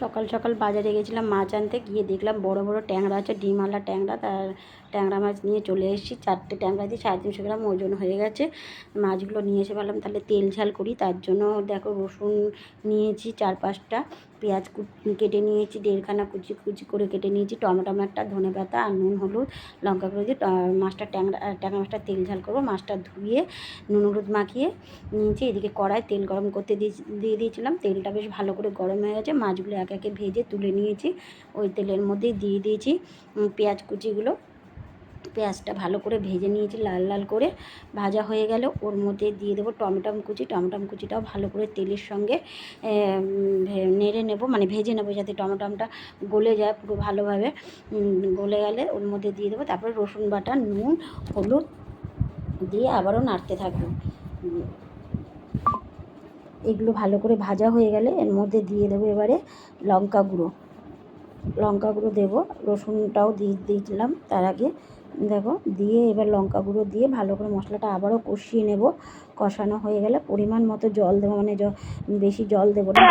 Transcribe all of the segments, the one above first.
সকাল সকাল বাজারে গেছিলাম মাছ আনতে, গিয়ে দেখলাম বড় বড় ট্যাংরা আছে, ডিমওয়ালা ট্যাংরা, তার ট্যাংরা মাছ নিয়ে চলে এসেছি। চারটে ট্যাংরা দিয়ে সাড়ে তিনশো গ্রাম ওজন হয়ে গেছে। মাছগুলো নিয়ে এসে ভাবলাম তাহলে তেল ঝাল করি, তার জন্য দেখো রসুন নিয়েছি চার পাঁচটা। পেঁয়াজ কেটে নিয়েছি, দেড়খানা কুচি কুচি করে কেটে নিয়েছি, টমেটো একটা ধনে পাতা আর নুন, হলুদ, লঙ্কা গুঁড়ো দিয়ে মাছটা ট্যাংরা ট্যাংরা মাছটা তেল ঝাল করব, মাছটা ধুয়ে নুন, হলুদ মাখিয়ে নিয়েছি, এদিকে কড়াই তেল গরম করতে দিয়ে দিয়ে দিয়েছিলাম, তেলটা বেশ ভালো করে গরম হয়ে গেছে, মাছগুলো এক একে ভেজে তুলে নিয়েছি, ওই তেলের মধ্যেই দিয়ে দিয়েছি পেঁয়াজ কুচিগুলো পেঁয়াজটা ভালো করে ভেজে নিয়েছি লাল লাল করে। ভাজা হয়ে গেলে। ওর মধ্যে দিয়ে দেবো টমেটম কুচি। টমেটম কুচিটাও ভালো করে তেলের সঙ্গে নেড়ে নেব। মানে ভেজে নেব যাতে টমেটমটা গলে যায় পুরো ভালোভাবে। গলে গেলে ওর মধ্যে দিয়ে দেবো। তারপরে রসুন বাটা, নুন, হলুদ দিয়ে আবারও নাড়তে থাকব। এগুলো ভালো করে ভাজা হয়ে গেলে এর মধ্যে দিয়ে দেবো এবারে লঙ্কা গুঁড়ো। লঙ্কা গুঁড়ো দেবো। রসুনটাও দিয়ে দিয়েছিলাম তার আগে। দেখো, দিয়ে এবার লঙ্কা গুঁড়ো দিয়ে ভালো করে মশলাটা আবারও কষিয়ে নেব। কষানো হয়ে গেলে পরিমাণ মতো জল দেবো মানে বেশি জল দেবো না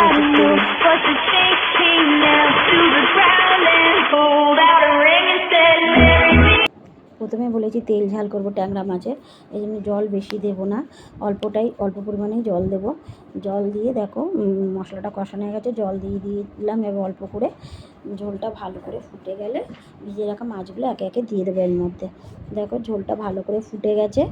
প্রথমে বলেছি তেল ঝাল করব ট্যাংরা মাছের। এই জন্য জল বেশি দেব না। অল্পটাই, অল্প পরিমাণেই জল দেব। জল দিয়ে দেখো মশলাটা কষানো হয়ে গেছে, জল দিয়ে দিয়ে দিলাম এবার অল্প করে। ঝোলটা ভালো করে ফুটে গেলে ভিজে রাখা মাছগুলো একে একে দিয়ে দেবো এর মধ্যে। দেখো ঝোলটা ভালো করে ফুটে গেছে,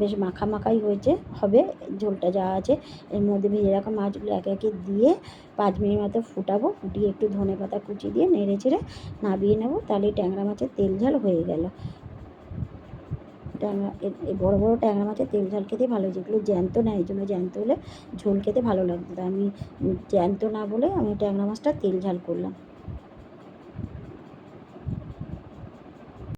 বেশ মাখা মাখাই হয়েছে, হবে ঝোলটা যা আছে। এর মধ্যে ভিজে রাখা মাছগুলো একে একে দিয়ে পাঁচ মিনিট মতো ফুটাবো, ফুটিয়ে একটু ধনে পাতা কুচি দিয়ে নেড়ে চেড়ে নাবিয়ে নেব, তাহলে ট্যাংরা মাছের তেল ঝাল হয়ে গেল। ট্যাংরা বড়ো বড়ো ট্যাংরা মাছের তেল ঝাল খেতে ভালো, যেগুলো জ্যান্ত না, এই জন্য জ্যান্ত হলে ঝোল খেতে ভালো লাগতো। আমি জ্যান্ত না বলে আমি ট্যাংরা মাছটা তেল ঝাল করলাম।